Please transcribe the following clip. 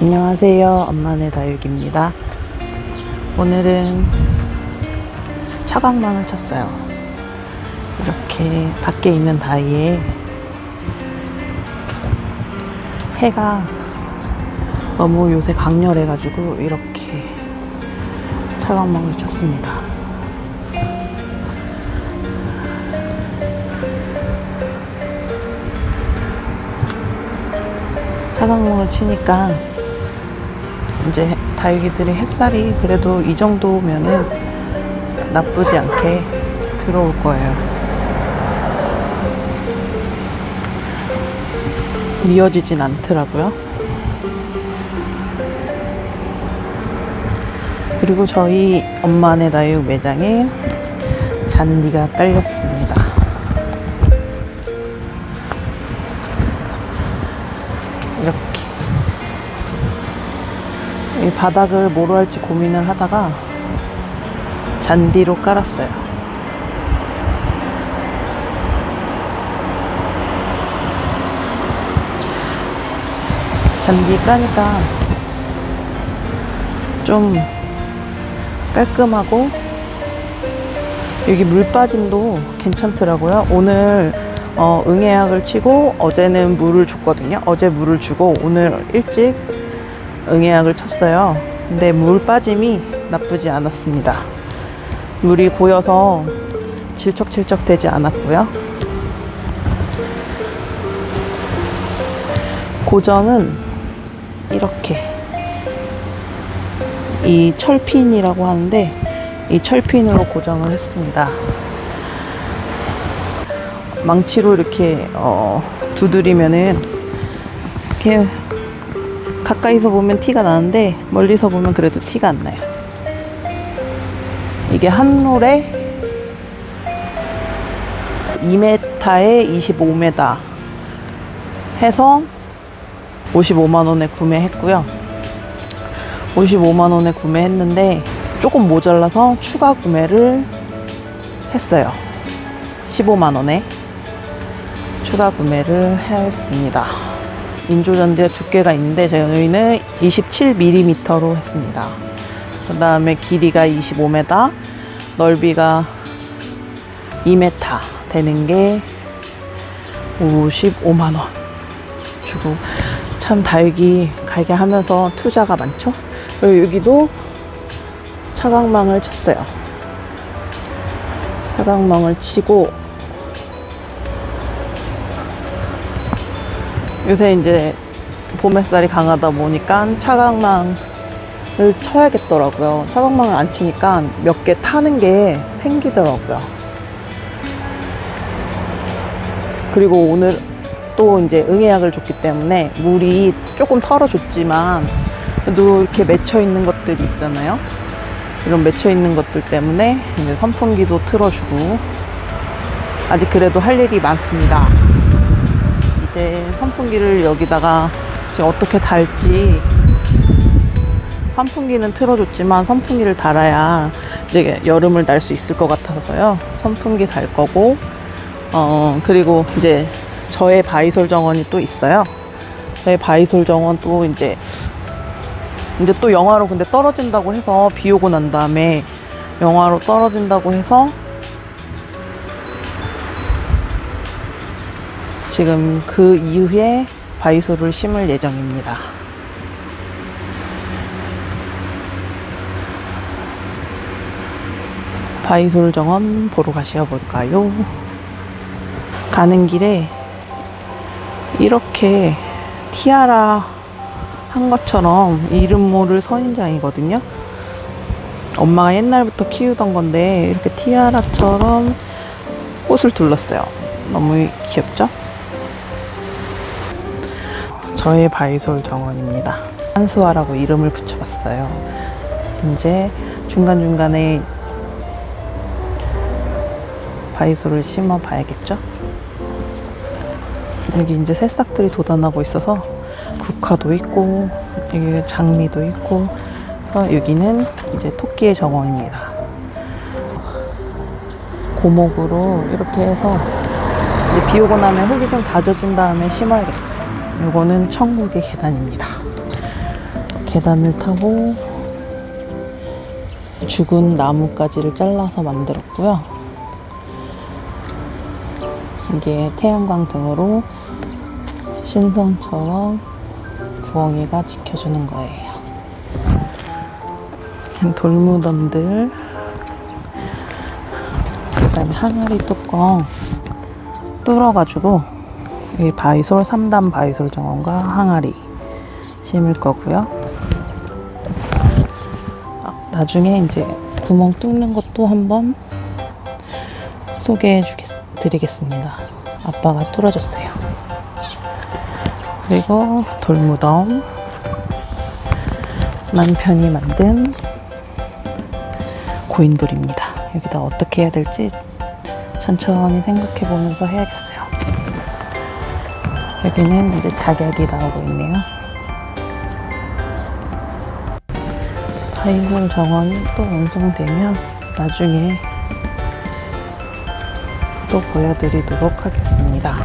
안녕하세요. 엄마네 다육입니다. 오늘은 차광망을 쳤어요. 이렇게 밖에 있는 다이에 해가 너무 요새 강렬해가지고 이렇게 차광망을 쳤습니다. 차광망을 치니까 이제 다육이들이 햇살이 그래도 이 정도면은 나쁘지 않게 들어올 거예요. 미어지진 않더라고요. 그리고 저희 엄마네 다육 매장에 잔디가 깔렸습니다. 이 바닥을 뭐로 할지 고민을 하다가 잔디로 깔았어요. 잔디 까니까 좀 깔끔하고 여기 물 빠짐도 괜찮더라고요. 오늘 어, 응애약을 치고 어제는 물을 줬거든요. 어제 물을 주고 오늘 일찍 응애약을 쳤어요. 근데 물 빠짐이 나쁘지 않았습니다. 물이 고여서 질척질척 되지 않았고요. 고정은 이렇게 이 철핀이라고 하는데 이 철핀으로 고정을 했습니다. 망치로 이렇게 어, 두드리면은 이렇게 가까이서 보면 티가 나는데 멀리서 보면 그래도 티가 안 나요. 이게 한 롤에 2m에 25m 해서 55만 원에 구매했고요. 55만 원에 구매했는데 조금 모자라서 추가 구매를 했어요. 15만 원에 추가 구매를 했습니다. 인조잔디가 두께가 있는데 저희는 27mm로 했습니다. 그 다음에 길이가 25m, 넓이가 2m 되는 게 55만 원 주고 참 다육이 갈게 하면서 투자가 많죠. 그리고 여기도 차광망을 쳤어요. 차광망을 치고 요새 이제 봄 햇살이 강하다 보니까 차광망을 쳐야겠더라고요. 차광망을 안 치니까 몇 개 타는 게 생기더라고요. 그리고 오늘 또 이제 응애약을 줬기 때문에 물이 조금 털어줬지만 그래도 이렇게 맺혀 있는 것들이 있잖아요. 이런 맺혀 있는 것들 때문에 이제 선풍기도 틀어주고 아직 그래도 할 일이 많습니다. 이제 선풍기를 여기다가 지금 어떻게 달지 선풍기는 틀어줬지만 선풍기를 달아야 이제 여름을 날 수 있을 것 같아서요. 선풍기 달 거고 어 그리고 이제 저의 바이솔 정원이 또 있어요. 저의 바이솔 정원 또 이제 이제 또 영화로 근데 떨어진다고 해서 비 오고 난 다음에 영화로 떨어진다고 해서 지금 그 이후에 바이솔을 심을 예정입니다. 바이솔 정원 보러 가시어 볼까요? 가는 길에 이렇게 티아라 한 것처럼 이름 모를 선인장이거든요. 엄마가 옛날부터 키우던 건데 이렇게 티아라처럼 꽃을 둘렀어요. 너무 귀엽죠? 저의 바이솔 정원입니다. 한수아라고 이름을 붙여봤어요. 이제 중간중간에 바이솔을 심어 봐야겠죠? 여기 이제 새싹들이 돋아나고 있어서 국화도 있고 여기 장미도 있고 그래서 여기는 이제 토끼의 정원입니다. 고목으로 이렇게 해서 비 오고 나면 흙이 좀 다져진 다음에 심어야겠어요. 요거는 천국의 계단입니다. 계단을 타고 죽은 나뭇가지를 잘라서 만들었고요. 이게 태양광 등으로 신성처럼 부엉이가 지켜주는 거예요. 돌무덤들, 그 다음에 항아리 뚜껑 뚫어가지고 이 바이솔 3단 바이솔 정원과 항아리 심을 거고요. 아, 나중에 이제 구멍 뚫는 것도 한번 소개해 드리겠습니다. 아빠가 뚫어줬어요. 그리고 돌무덤 남편이 만든 고인돌입니다. 여기다 어떻게 해야 될지 천천히 생각해 보면서 해야겠어요. 여기는 이제 작약이 나오고 있네요. 바이솔 정원이 또 완성되면 나중에 또 보여드리도록 하겠습니다.